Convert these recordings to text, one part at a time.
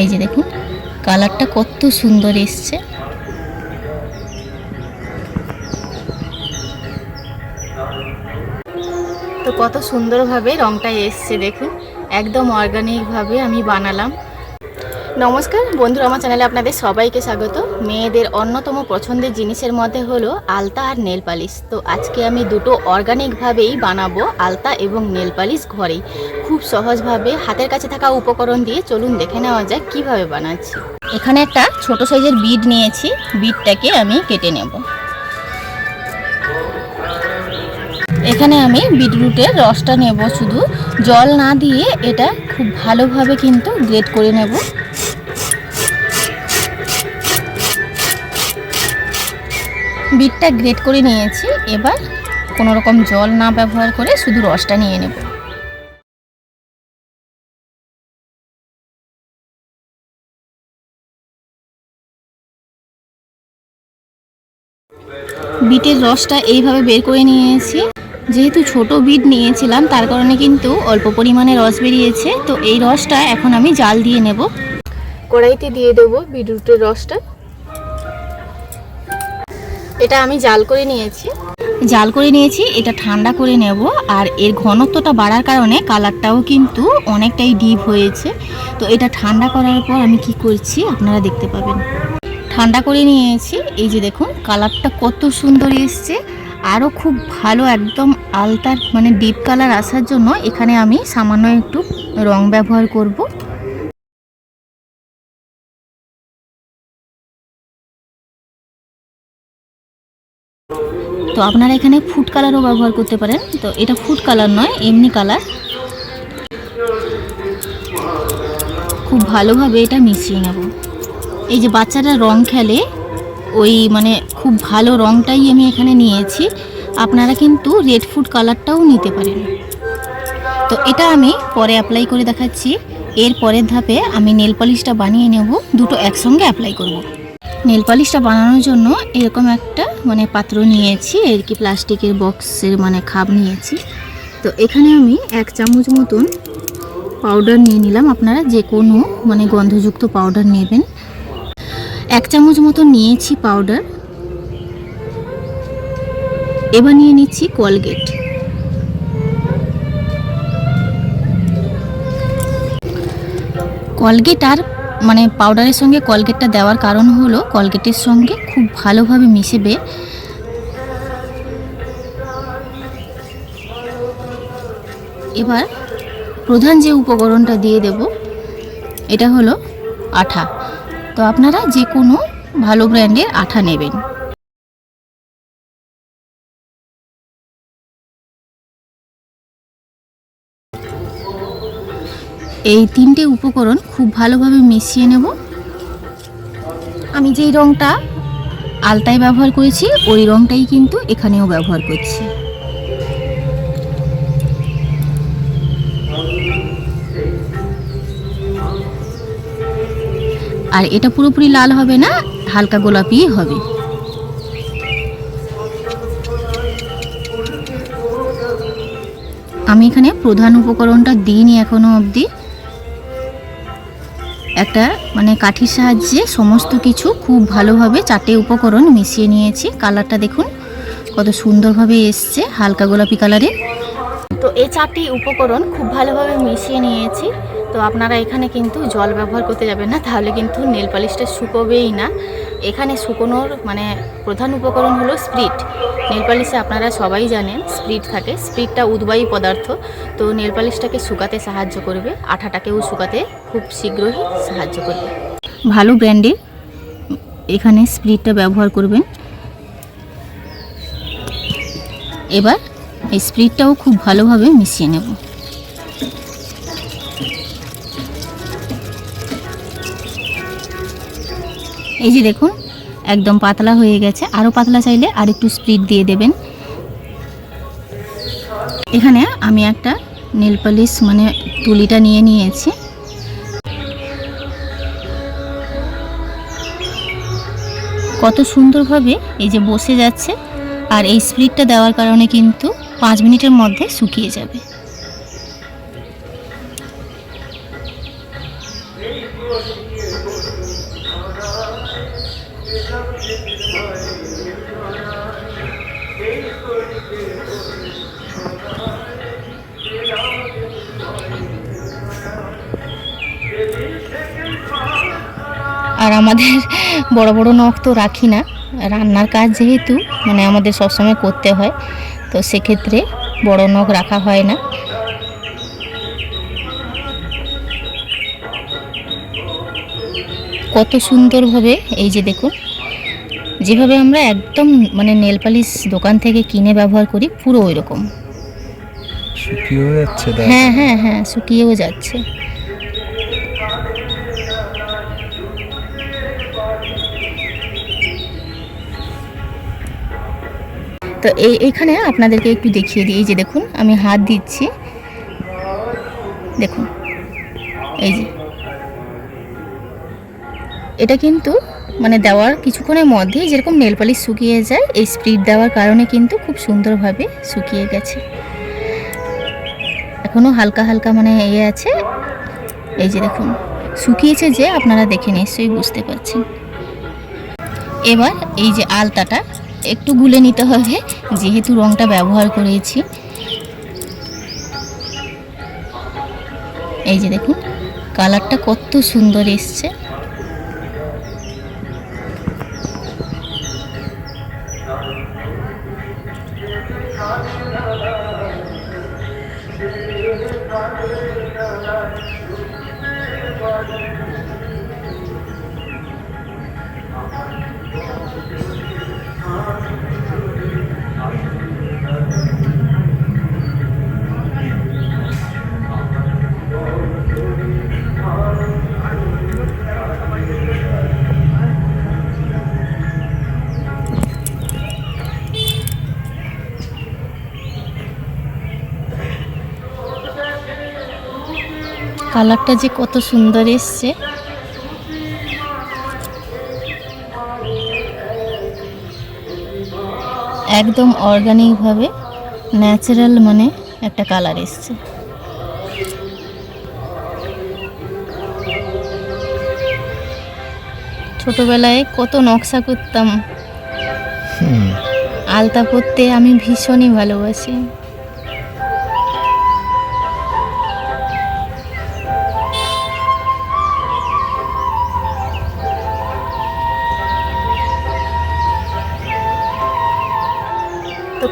এই যে দেখুন, কালারটা কত সুন্দর এসছে। তো কত সুন্দরভাবে রংটা এসছে দেখুন, একদম অর্গানিকভাবে আমি বানালাম। নমস্কার, বন্ধুরা, আমার চ্যানেলে আপনাদের সবাইকে স্বাগত। মেয়েদের অন্যতম পছন্দের জিনিসের মধ্যে হলো আলতা আর নেল পালিশ। তো আজকে আমি দুটো অর্গানিকভাবেই বানাবো আলতা এবং নেল পালিশ ঘরেই। খুব সহজভাবে হাতের কাছে থাকা উপকরণ দিয়ে চলুন দেখে নেওয়া যাক কীভাবে বানাচ্ছি। এখানে একটা ছোট সাইজের বিড নিয়েছি বিডটাকে আমি কেটে নেব। এখানে আমি বিটরুটের রসটা নেব শুধু। জল না দিয়ে এটা খুব ভালোভাবে কিন্তু গ্রেট করে নেব। বিটটা গ্রেট করে নিয়েছি। এবার কোনো রকম জল না ব্যবহার করে শুধু রসটা নিয়ে নেব। বিটের রসটা এইভাবে বের করে নিয়েছি। যেহেতু ছোট বিট নিয়েছিলাম, তার কারণে কিন্তু অল্প পরিমাণে রস বেরিয়েছে। তো এই রসটা এখন আমি জাল দিয়ে নেব। কড়াইতে দিয়ে দেবো বিটরুটের রসটা। এটা আমি জাল করে নিয়েছি। জাল করে নিয়েছি, এটা ঠান্ডা করে নেব, আর এর ঘনত্বটা বাড়ার কারণে কালারটাও কিন্তু অনেকটাই ডিপ হয়েছে। তো এটা ঠান্ডা করার পর আমি কি করছি আপনারা দেখতে পাবেন। ঠান্ডা করে নিয়েছি, এই যে দেখুন, কালারটা কত সুন্দর এসছে। আরও খুব ভালো একদম আলতার মানে ডিপ কালার আসার জন্য এখানে আমি সামান্য একটু রং ব্যবহার করব। তো আপনারা এখানে ফুড কালারও ব্যবহার করতে পারেন। তো এটা ফুড কালার নয়, এমনি কালার খুব ভালোভাবে এটা মিশিয়ে নেব। এই যে বাচ্চারা রং খেলে, ওই মানে খুব ভালো রংটাই আমি এখানে নিয়েছি। আপনারা কিন্তু রেড ফুড কালারটাও নিতে পারেন। তো এটা আমি পরে অ্যাপ্লাই করে দেখাচ্ছি। এর পরের ধাপে আমি নেল পলিশটা বানিয়ে নেব। দুটো একসঙ্গে অ্যাপ্লাই করব। নেল পলিশটা বানানোর জন্য এরকম একটা মানে পাত্র নিয়েছি, এর কি প্লাস্টিকের বক্সের মানে খাপ নিয়েছি। তো এখানে আমি এক চামচ মতন পাউডার নিয়ে নিলাম আপনারা যে কোনো মানে গন্ধযুক্ত পাউডার নেবেন। এক চামচ মতো নিয়েছি পাউডার। এবার নিয়ে নিচ্ছি কলগেট। কলগেট আর মানে পাউডারের সঙ্গে কলগেটটা দেওয়ার কারণ হলো কলগেটের সঙ্গে খুব ভালোভাবে মিশেবে। এবার প্রধান যে উপকরণটা দিয়ে দেব, এটা হলো আঠা। তো আপনারা যে কোনো ভালো ব্র্যান্ডের আঠা নেবেন। এই তিনটে উপকরণ খুব ভালোভাবে মিশিয়ে নেব। আমি যেই রংটা আলতায় ব্যবহার করেছি, ওই রংটাই কিন্তু এখানেও ব্যবহার করছি। আর এটা পুরোপুরি লাল হবে না, হালকা গোলাপি হবে। আমি এখানে প্রধান উপকরণটা দিইনি এখনও অবধি। একটা মানে কাঠির সাহায্যে সমস্ত কিছু খুব ভালোভাবে চারটে উপকরণ মিশিয়ে নিয়েছি। কালারটা দেখুন, কত সুন্দরভাবে এসছে, হালকা গোলাপি কালারের। তো এই চারটি উপকরণ খুব ভালোভাবে মিশিয়ে নিয়েছি। তো আপনারা এখানে কিন্তু জল ব্যবহার করতে যাবেন না, তাহলে কিন্তু নেল পালিশটা শুকোবেই না। এখানে শুকোনোর মানে প্রধান উপকরণ হলো স্প্রিট। নেল পালিশে আপনারা সবাই জানেন স্প্রিট থাকে। স্প্রিটটা উদ্বায়ী পদার্থ। তো নেল পালিশটাকে শুকাতে সাহায্য করবে। আঠাটাকেও শুকাতে খুব শীঘ্রই সাহায্য করবে। ভালো ব্র্যান্ডে এখানে স্প্রিটটা ব্যবহার করবেন। এবার এই স্প্রিটটাও খুব ভালোভাবে মিশিয়ে নেব। এই যে দেখুন একদম পাতলা হয়ে গেছে। আরও পাতলা চাইলে আর একটু স্প্রিট দিয়ে দেবেন। এখানে আমি একটা নীল পালিশ মানে তুলিটা নিয়ে নিয়েছি। কত সুন্দরভাবে এই যে বসে যাচ্ছে, আর এই স্প্রিটটা দেওয়ার কারণে কিন্তু পাঁচ মিনিটের মধ্যে শুকিয়ে যাবে। আর আমাদের বড় বড় নখ তো রাখি না। রান্নার কাজ যেহেতু মানে আমাদের সবসময় করতে হয় তো সেক্ষেত্রে বড় নখ রাখা হয় না। কত সুন্দরভাবে এই যে দেখুন যেভাবে আমরা একদম মানে নেল পালিশ দোকান থেকে কিনে ব্যবহার করি পুরো ওই রকম শুকিয়েও যাচ্ছে হ্যাঁ হ্যাঁ হ্যাঁ শুকিয়েও যাচ্ছে। তো এই, এখানে আপনাদেরকে একটু দেখিয়ে দিই, এই যে দেখুন, আমি হাত দিচ্ছি। দেখুন, এই যে। এটা কিন্তু মানে দেওয়ার কিছুক্ষণের মধ্যেই যেরকম নেল পালিশ শুকিয়ে যায়, এই স্প্রিড দেওয়ার কারণে কিন্তু খুব সুন্দরভাবে শুকিয়ে গেছে। এখনও হালকা হালকা মানে ইয়ে আছে। এই যে দেখুন, শুকিয়েছে যে আপনারা দেখে নিশ্চয়ই বুঝতে পারছেন। এবার এই যে আলতাটা একটু গুলে নিতে হবে, যেহেতু রংটা ব্যবহার করেছি। এই যে দেখুন, কালারটা কত সুন্দর এসছে। কালারটা যে কত সুন্দর এসছে। একদম অর্গানিকভাবে ন্যাচারাল মানে একটা কালার এসছে। ছোটবেলায় কত নকশা করতাম। আলতা পরতে আমি ভীষণই ভালোবাসি।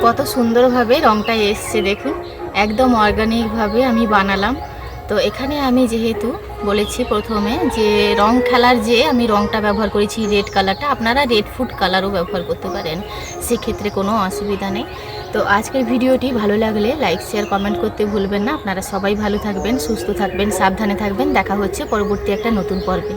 কত সুন্দরভাবে রংটা এসছে দেখুন। একদম অর্গানিকভাবে আমি বানালাম। তো এখানে আমি যেহেতু বলেছি প্রথমে যে রং খেলার যে আমি রংটা ব্যবহার করেছি রেড কালারটা, আপনারা রেড ফুড কালারও ব্যবহার করতে পারেন। সেক্ষেত্রে কোনো অসুবিধা নেই। তো আজকের ভিডিওটি ভালো লাগলে লাইক শেয়ার কমেন্ট করতে ভুলবেন না। আপনারা সবাই ভালো থাকবেন, সুস্থ থাকবেন, সাবধানে থাকবেন। দেখা হচ্ছে পরবর্তী একটা নতুন পর্বে।